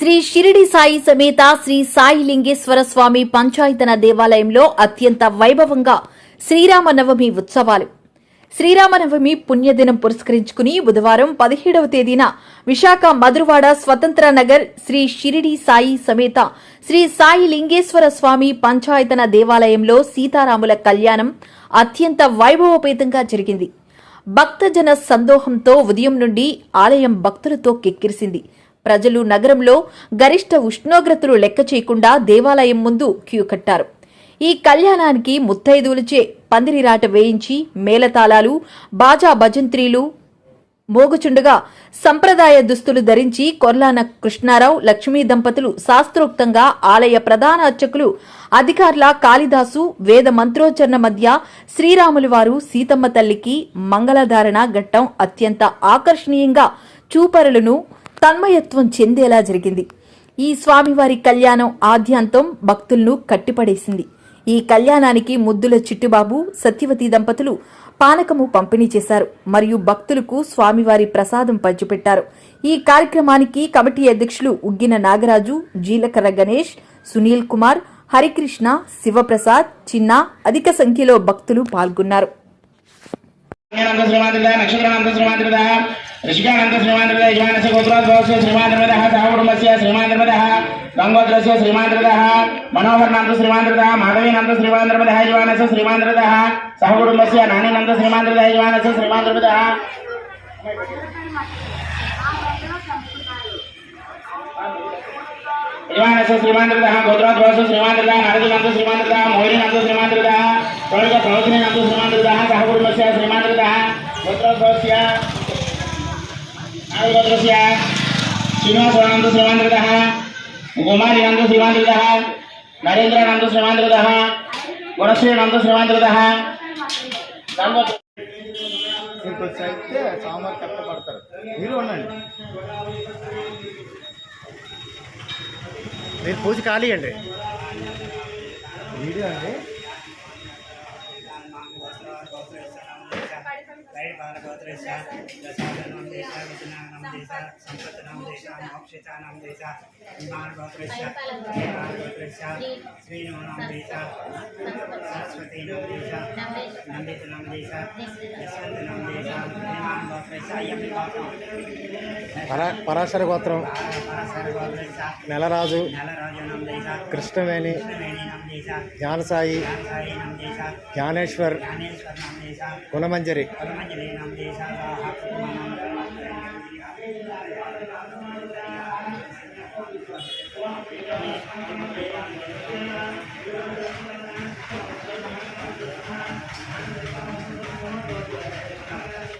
శ్రీ షిరిడి సాయి సమేత శ్రీ సాయి లింగేశ్వర స్వామి పంచాయతన దేవాలయంలో అత్యంత వైభవంగా శ్రీరామనవమి ఉత్సవాలు. శ్రీరామనవమి పుణ్యదినం పురస్కరించుకుని బుధవారం పదిహేడవ తేదీన విశాఖ మధురవాడ స్వతంత్ర నగర్ శ్రీ షిరిడి సాయి సమేత శ్రీ సాయి లింగేశ్వర స్వామి పంచాయతన దేవాలయంలో సీతారాముల కళ్యాణం అత్యంత వైభవపేతంగా జరిగింది. భక్తజన సందోహంతో ఉదయం నుండి ఆలయం భక్తులతో కెక్కిరిసింది. ప్రజలు నగరంలో గరిష్ట ఉష్ణోగ్రతలు లెక్క చేయకుండా దేవాలయం ముందు క్యూ కట్టారు. ఈ కళ్యాణానికి ముత్తైదువులచే పందిరిరాట వేయించి మేళతాళాలు బాజా భజంత్రీలు మోగుచుండగా సంప్రదాయ దుస్తులు ధరించి కొర్లాన కృష్ణారావు లక్ష్మీ దంపతులు శాస్త్రోక్తంగా ఆలయ ప్రధాన అర్చకులు అధికారుల కాళిదాసు వేద మంత్రోచ్చరణ మధ్య శ్రీరాములు వారు సీతమ్మ తల్లికి మంగళధారణ ఘట్టం అత్యంత ఆకర్షణీయంగా చూపరులను తన్మయత్వం చెందేలా జరిగింది. ఈ స్వామివారి కళ్యాణం ఆద్యాంతం భక్తులను కట్టిపడేసింది. ఈ కళ్యాణానికి ముద్దుల చిట్టుబాబు సత్యవతి దంపతులు పానకము పంపిణీ చేశారు. మరియు భక్తులకు స్వామివారి ప్రసాదం పంచిపెట్టారు. ఈ కార్యక్రమానికి కమిటీ అధ్యక్షులు ఉగ్గిన నాగరాజు జీలకర్ర గణేష్ సునీల్ కుమార్ హరికృష్ణ శివప్రసాద్ చిన్న అధిక సంఖ్యలో భక్తులు పాల్గొన్నారు. नक्षत्राणां श्रीमान्द्रदः ऋषिकाणां श्रीमान्द्रदः यजमानस्य गोत्रात् भवस्य श्रीमान्द्रदः सावकुटुम्बस्य श्रीमान्द्रदः गङ्गोत्रस्य श्रीमान्द्रदः मनोहरनां श्रीमान्द्रदः माधवीनां श्रीमान्द्रदः यजमानस्य श्रीमान्द्रदः सहकुटुम्बस्य नानीनां श्रीमान्द्रदः यजमानस्य श्रीमान्द्रदः यजमानस्य श्रीमान्द्रदः गोत्रात् भवस्य श्रीमान्द्रदः नारदनां श्रीमान्द्रदः గోత్రోద్భవస్య నాగోత్రస్య శ్రీనివాసానంద శ్రీమాంద్రిద కుమారినంద శ్రీమాంద్రిద నరేంద్రానంద శ్రీమాంద్రిద గుణశ్రీనంద శ్రీమాంద్రిద గంగోత్ర మీకు వచ్చి అయితే సాంబార్ కట్టపడతారు మీరు ఉండండి. మీరు పూజ ఖాళీ అండి. వీడియో అండి. साइड भागवत रेशा दशानाम रेशा विज्ञानाम रेशा संपत्तिनाम रेशा मोक्षितानाम रेशा भागवत रेशा भागवत रेशा श्रीनाम పరా పరాశర గోత్రం నెలరాజు కృష్ణవేణి జ్ఞానసాయి జ్ఞానేశ్వర్ గుణమంజరి. Thank